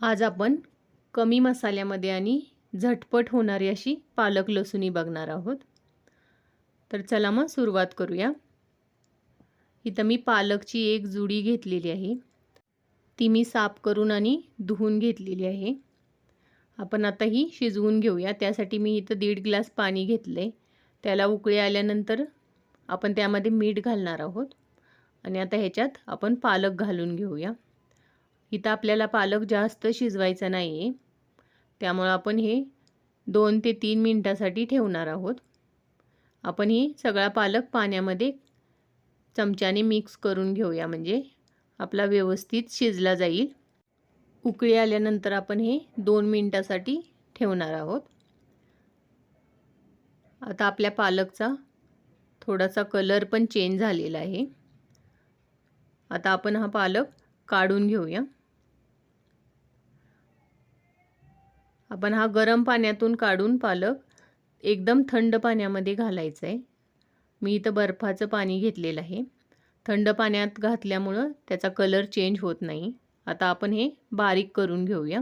आज आपण कमी मसाल्यामध्ये आणि झटपट होणारी अशी पालक लसुणी बघणार आहोत. तर चला मग सुरुवात करूया. इथं मी पालकची एक जुडी घेतलेली आहे. ती मी साफ करून आणि धुवून घेतलेली आहे. आपण आता ही शिजवून घेऊया. त्यासाठी मी इथं दीड ग्लास पाणी घेतलं आहे त्याला उकळी आल्यानंतर आपण त्यामध्ये मीठ घालणार आहोत. आणि आता ह्याच्यात आपण पालक घालून घेऊया. इथं आपल्याला पालक जास्त शिजवायचा नाही आहे त्यामुळं आपण हे दोन ते तीन मिनटासाठी ठेवणार आहोत. आपण ही सगळा पालक पाण्यामध्ये चमच्याने मिक्स करून घेऊया. म्हणजे आपला व्यवस्थित शिजला जाईल. उकळी आल्यानंतर आपण हे दोन मिनटासाठी ठेवणार आहोत. आता आपल्या पालकचा थोडासा कलर पण चेंज झालेला आहे. आता आपण हा पालक काढून घेऊया. आपण हा गरम पाण्यातून काढून पालक एकदम थंड पाण्यामध्ये घालायचं आहे मी इथं बर्फाचं पाणी घेतलेलं आहे. थंड पाण्यात घातल्यामुळं त्याचा कलर चेंज होत नाही. आता आपण हे बारीक करून घेऊया.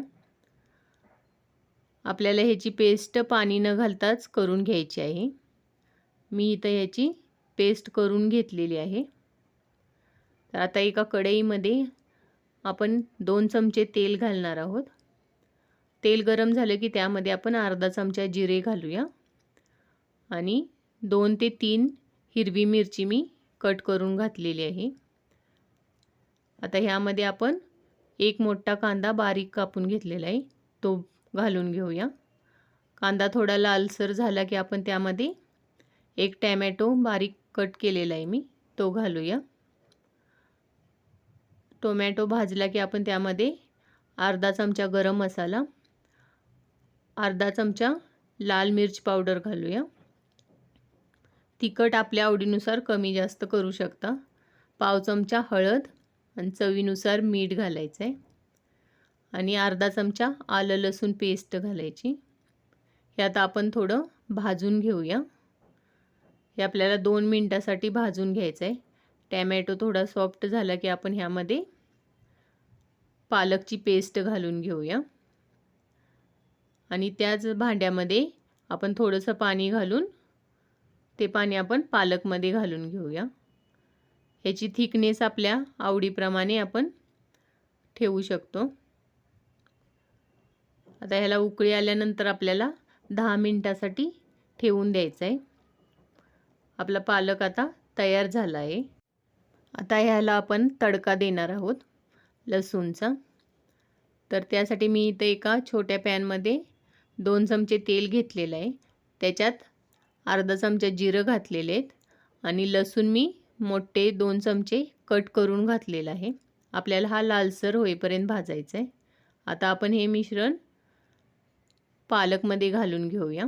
आपल्याला ह्याची पेस्ट पाणी न घालताच करून घ्यायची आहे. मी इथं ह्याची पेस्ट करून घेतलेली आहे. तर आता एका कढईमध्ये आपण दोन चमचे तेल घालणार आहोत. तेल गरम झालं की त्यामध्ये आपण अर्धा चमचा जिरे घालूया. आणि दोन ते तीन हिरवी मिरची मी कट करून घातलेली आहे. आता ह्यामध्ये आपण एक मोठा कांदा बारीक कापून घेतलेला आहे. तो घालून घेऊया. कांदा थोडा लालसर झाला की आपण त्यामध्ये एक टॅमॅटो बारीक कट केलेला आहे मी. तो घालूया. टोमॅटो भाजला की आपण त्यामध्ये अर्धा चमचा गरम मसाला अर्धा चमचा लाल मिर्च पावडर घालूया. तिखट आपल्या आवडीनुसार कमी जास्त करू शकता. पाव चमचा हळद आणि चवीनुसार मीठ घालायचं आहे आणि अर्धा चमचा आलं लसूण पेस्ट घालायची. हे आता आपण थोडं भाजून घेऊया. हे आपल्याला दोन मिनटासाठी भाजून घ्यायचं आहे टॅमॅटो थोडा सॉफ्ट झाला की आपण ह्यामध्ये पालकची पेस्ट घालून घेऊया. आणि त्याच भांड्यामध्ये आपण थोडंसं पाणी घालून ते पाणी आपण पालकमध्ये घालून घेऊया. ह्याची थिकनेस आपल्या आवडीप्रमाणे आपण ठेवू शकतो. आता ह्याला उकळी आल्यानंतर आपल्याला दहा मिनटासाठी ठेवून द्यायचं आहे आपला पालक आता तयार झाला आहे आता ह्याला आपण तडका देणार आहोत लसूणचा. तर त्यासाठी मी इथं एका छोट्या पॅनमध्ये दोन चमचे तेल घेतलेलं आहे. त्याच्यात अर्धा चमचा जिरं घातलेले आहेत आणि लसूण मी मोठे दोन चमचे कट करून घातलेलं आहे. आपल्याला हा लालसर होईपर्यंत भाजायचा आहे आता आपण हे मिश्रण पालकमध्ये घालून घेऊया.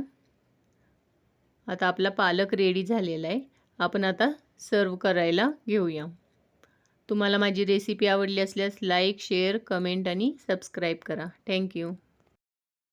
आता आपला पालक रेडी झालेला आहे. आपण आता सर्व करायला घेऊया. तुम्हाला माझी रेसिपी आवडली असल्यास लाईक शेअर कमेंट आणि सबस्क्राईब करा. Thank you